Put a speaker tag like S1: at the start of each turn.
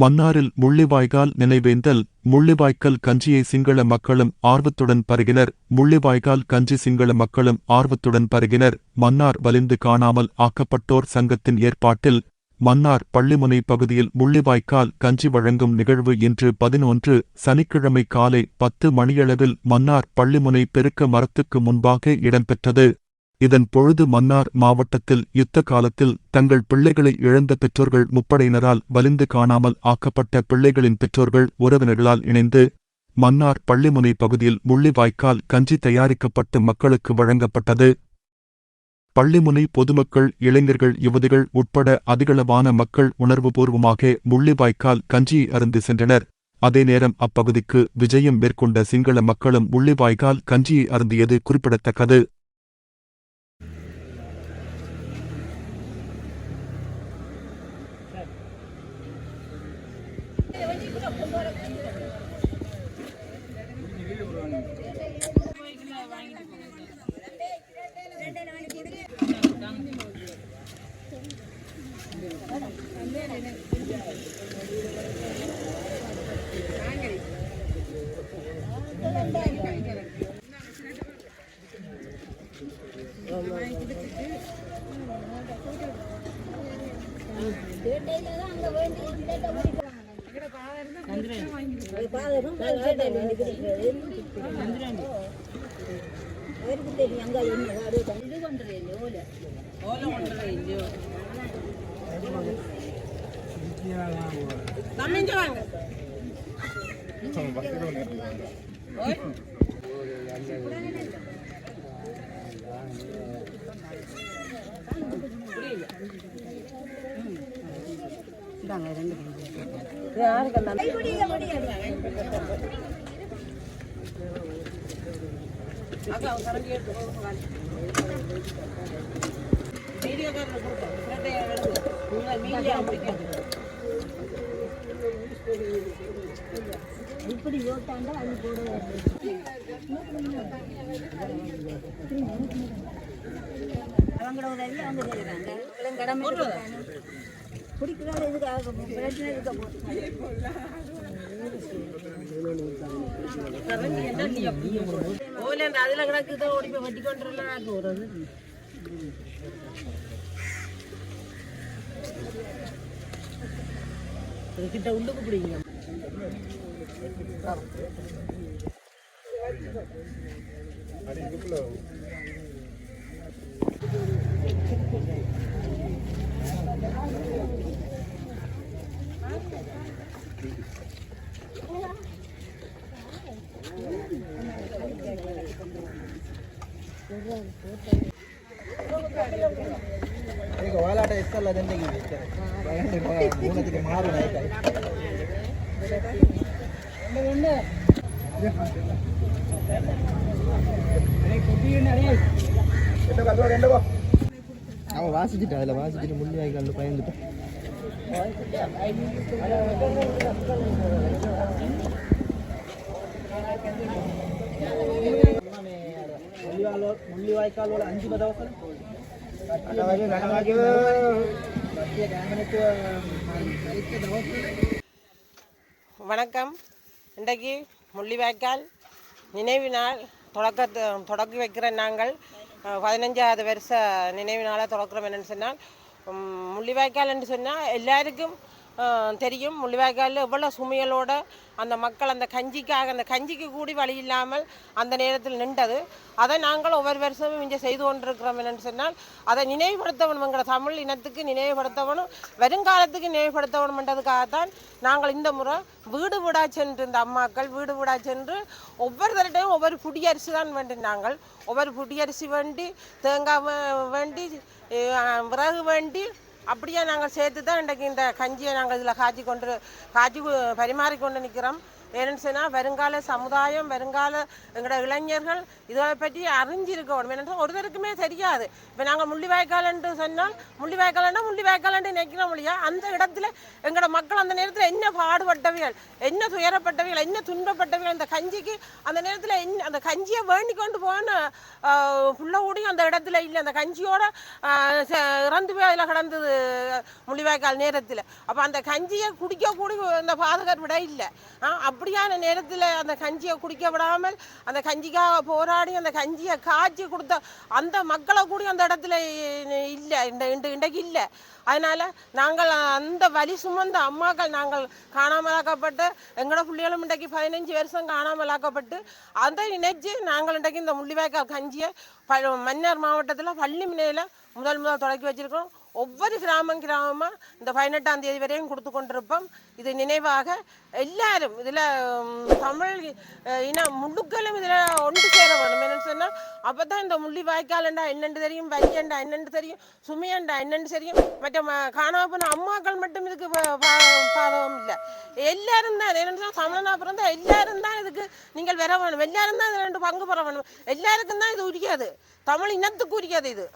S1: மன்னாரில் முள்ளிவாய்க்கால் நினைவேந்தல். முள்ளிவாய்க்கால் கஞ்சியை சிங்கள மக்களும் ஆர்வத்துடன் பருகினர். முள்ளிவாய்க்கால் கஞ்சி சிங்கள மக்களும் ஆர்வத்துடன் பருகினர். மன்னார் வலிந்து காணாமல் ஆக்கப்பட்டோர் சங்கத்தின் ஏற்பாட்டில் மன்னார் பள்ளிமுனை பகுதியில் முள்ளிவாய்க்கால் கஞ்சி வழங்கும் நிகழ்வு இன்று பதினொன்று. சனிக்கிழமை காலை பத்து மணியளவில் மன்னார் பள்ளிமுனை பெருக்க மரத்துக்கு முன்பாக இடம்பெற்றது. இதன் பொழுது மன்னார் மாவட்டத்தில் யுத்த காலத்தில் தங்கள் பிள்ளைகளை இழந்த பெற்றோர்கள் முப்படையினரால் வலிந்து காணாமல் ஆக்கப்பட்ட பிள்ளைகளின் பெற்றோர்கள் உறவினர்களால் இணைந்து மன்னார் பள்ளிமுனை பகுதியில் முள்ளிவாய்க்கால் கஞ்சி தயாரிக்கப்பட்டு மக்களுக்கு வழங்கப்பட்டது. பள்ளிமுனை பொதுமக்கள் இளைஞர்கள் யுவதிகள் உட்பட அதிகளவான மக்கள் உணர்வுபூர்வமாக முள்ளிவாய்க்கால் கஞ்சியை அருந்து சென்றனர். அதே நேரம் அப்பகுதிக்கு விஜயம் மேற்கொண்ட சிங்கள மக்களும் முள்ளிவாய்க்கால் கஞ்சியை அருந்தியது குறிப்பிடத்தக்கது.
S2: டேட்டையில தான் அங்கே வேண்டி டேட்டை അവർക്ക് തരും ഞങ്ങൾ ഇത് കൊണ്ടുവരില്ലേ ഓല ഓല കൊണ്ടുവരില്ലയോ இப்படி ஓட்டாண்டா அது கூட அவங்களோட உதவி அவங்க செய்யறாங்க கடமை குடிக்கிறாங்க இதுக்காக பிரச்சனை இருக்க
S3: ഓലാണ്ട് അതിലെ കിടക്കുന്ന ഓടിപ്പോ പറ്റിക്കൊണ്ടുള്ള ഓരോന്ന് கிட்ட உள்ளுக்கு பிடிங்க அடி
S4: ಈಗ ವಾಲಾಟ ಎಷ್ಟಲ್ಲ ದಂಡೆಗೆ ಮೂನತಿಗೆ ಮಾರು ನಾಯಕ அவன் வாசிச்சுட்டு அதில் வாசிச்சுட்டு முள்ளி வாய்க்காலில் பயந்துட்டு வாய்க்காலோட அஞ்சு பதவசம்
S3: வணக்கம் இன்றைக்கு முள்ளிவாய்க்கால் நினைவு நாள் தொடக்க தொடக்கி வைக்கிற நாங்கள் பதினஞ்சாவது வருஷ நினைவு நாளை தொடக்கிறோம் என்னன்னு சொன்னால் உம், முள்ளிவாய்க்கால் என்று சொன்னால் எல்லாருக்கும் தெரியும். முள்ளிவாய்க்காலில் எவ்வளோ சுமையலோட அந்த மக்கள் அந்த கஞ்சிக்காக அந்த கஞ்சிக்கு கூடி வழி இல்லாமல் அந்த நேரத்தில் நின்றது. அதை நாங்கள் ஒவ்வொரு வருஷமும் இங்கே செய்து கொண்டிருக்கிறோம் என்னன்னு சொன்னால் அதை நினைவுபடுத்தவனும் எங்களை தமிழ் இனத்துக்கு நினைவுபடுத்தவனும் வருங்காலத்துக்கு நினைவுபடுத்தவணும்ன்றதுக்காகத்தான் நாங்கள் இந்த முறை வீடு வீடா சென்று இந்த அம்மாக்கள் வீடு வீடா சென்று ஒவ்வொரு ஒவ்வொரு புடியரிசி தான் வேண்டினாங்கள் ஒவ்வொரு புடியரிசி வேண்டி தேங்காய் வேண்டி விறகு வேண்டி அப்படியே நாங்கள் சேர்த்து தான் இன்றைக்கு இந்த கஞ்சியை நாங்கள் இதில் காய்ச்சி கொண்டு காய்ச்சி பரிமாறி கொண்டு நிற்கிறோம். ஏன்னு சொன்னால் வருங்கால சமுதாயம் வருங்கால எங்களோட இளைஞர்கள் இதை பற்றி அறிஞ்சிருக்கணும். ஏன்னா ஒருத்தருக்குமே தெரியாது. இப்போ நாங்கள் முள்ளிவாய்க்கால்ன்ட்டு சொன்னால் முள்ளிவாய்க்கால்னா முள்ளிவாய்க்கால்ன்ட்டு நினைக்கிறோம் இல்லையா அந்த இடத்துல எங்களோட மக்கள் அந்த நேரத்தில் என்ன பாடுபட்டவைகள் என்ன துயரப்பட்டவைகள் என்ன துன்பப்பட்டவைகள் அந்த கஞ்சிக்கு அந்த நேரத்தில் என் அந்த கஞ்சியை வேண்டி கொண்டு போன புள்ள கூடியும் அந்த இடத்துல இல்லை. அந்த கஞ்சியோட ச- இறந்து போய் அதில் கிடந்தது முள்ளிவாய்க்கால் நேரத்தில். அப்போ அந்த கஞ்சியை குடிக்கக்கூடிய அந்த பாதகர் விட இல்லை. அப்படியான நேரத்தில் அந்த கஞ்சியை குடிக்க விடாமல் அந்த கஞ்சிக்காக போராடி அந்த கஞ்சியை காய்ச்சி கொடுத்த அந்த மக்களை கூட அந்த இடத்துல இல்லை. இந்த இன்றைக்கு இல்லை. அதனால் நாங்கள் அந்த வலி சுமந்த அம்மாக்கள் நாங்கள் காணாமலாக்கப்பட்டு எங்களோட பிள்ளைகளும் இன்றைக்கு பதினஞ்சு வருஷம் காணாமலாக்கப்பட்டு அதை நினைச்சு நாங்கள் இன்றைக்கு இந்த முள்ளிவாய்க்கால் கஞ்சியை ப மன்னர் மாவட்டத்தில் பள்ளி முனையில் முதல் முதல் தொடக்கி வச்சுருக்கோம் ஒவ்வொரு கிராமம் கிராமமாக இந்த பதினெட்டாம் தேதி வரையும் கொடுத்து கொண்டிருப்போம். இது நினைவாக எல்லாரும் இதில் தமிழ் அஹ், இனம் முழுக்களும் இதில் ஒன்று சேர வேணும் என்னென்னு சொன்னால் அப்போ தான் இந்த முள்ளி வாய்க்காலண்டா என்னென்று தெரியும் வரியண்டா என்னென்று தெரியும் சுமையண்டா என்னென்று தெரியும் மற்ற ம- போன அம்மாக்கள் மட்டும் இதுக்கு பாதகம் இல்லை. எல்லாரும் தான் என்னென்னு சொன்னால் தமிழனா பிறந்தா எல்லாரும் தான் இதுக்கு நீங்கள் வர வேணும் எல்லாரும் தான் இதில் ரெண்டு பங்கு பெற வேணும் எல்லாருக்கும் தான் இது உரியாது தமிழ் இனத்துக்கு உரியாது இது.